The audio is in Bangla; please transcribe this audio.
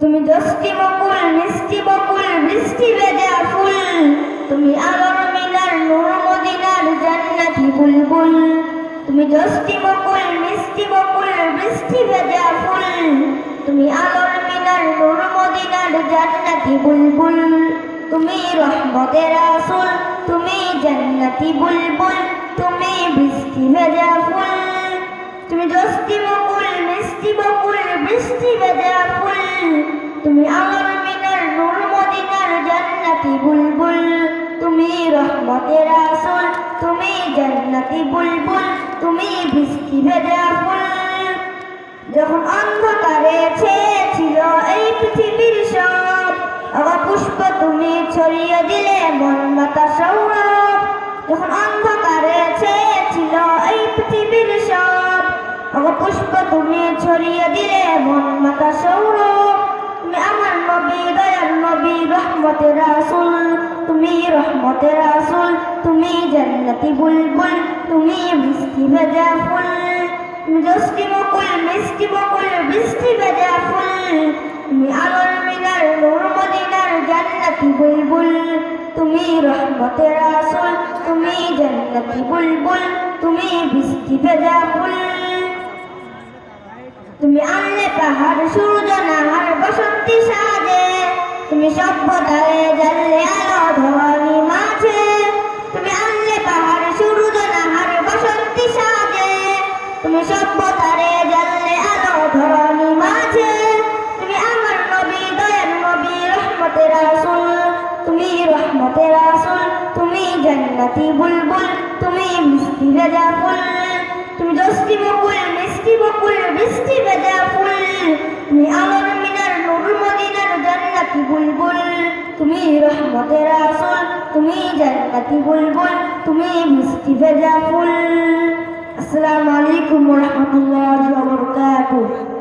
তুমি দশটি বকুল, মিষ্টি বকুল বৃষ্টি ভেজা ফুল। তুমি আলোর মিনার, নূর মদিনার জান্নাতি বুলবুল। তুমি দশটি বকুল, মিষ্টি বকুল ভেজা ফুল। তুমি আলোর মিনার, নূর মদিনার জান্নাতি বুলবুল। তুমি রহমতের আসল, তুমি জান্নাতি বুলবুল। তুমি বৃষ্টি ভেজা ফুল। তুমি দশটি বকুল, মিষ্টি বকুল, বৃষ্টি ভেজা ফুল। তুমি আমার মিনার, নূর মদিনার জান্নাতি বুলবুল। তুমি রহমতের আসল, তুমি জান্নাতি বুলবুল। তুমি বৃষ্টি ভেজা ফুল। যখন অন্ধকারে ছেয়েছিল এই পৃথিবীর সব, আবার পুষ্প তুমি ছড়িয়ে দিলে মন মাতা সৌরভ। যখন অন্ধকারে ছেয়েছিল এই পৃথিবীর সব পুষ্প তুমি ছড়িয়ে দিলে মন মাতা সৌরভ তুমি আমার নবী দয়ার নবী, রহমতের রাসূল। তুমি রহমতের রাসূল, তুমি জান্নাতি বুলবুল, তুমি বৃষ্টি ভেজা ফুল। দশটি বকুল, মিষ্টি বকুল, বৃষ্টি ভেজা ফুল। তুমি আলোর মিনার, নূর মদিনার জান্নাতি বুলবুল। তুমি রহমতের রাসূল, তুমি জান্নাতি বুলবুল, তুমি বৃষ্টি ভেজা ফুল। পাহাড় সূর্য নাহার বসন্তি সাজে। তুমি সভ্যতায় জ্বাললে আলো ধরণী মাঝে। তুমি আনলে পাহাড় সূর্য নাহার বসন্তি সাজে। তুমি সভ্যতারে জ্বাললে আলো ধরণী মাঝে। তুমি আমার নবী দয়ার নবী রহমতের রাসূল। তুমি রহমতের রাসূল। তুমি জান্নাতি বুলবুল। তুমি মিষ্টি ভেজা ফুল। তুমি দশটি বকুল মিষ্টি বকুল বৃষ্টি ভেজা ফুল তুমি আলোর মিনার নূর মদিনার জান্নাতি বুলবুল তুমি রহমতের আসল তুমি জান্নাতি বুলবুল, তুমি মিষ্টি ভেজা ফুল। আসসালামু আলাইকুম ওয়া রাহমাতুল্লাহি ওয়া বারাকাতুহু।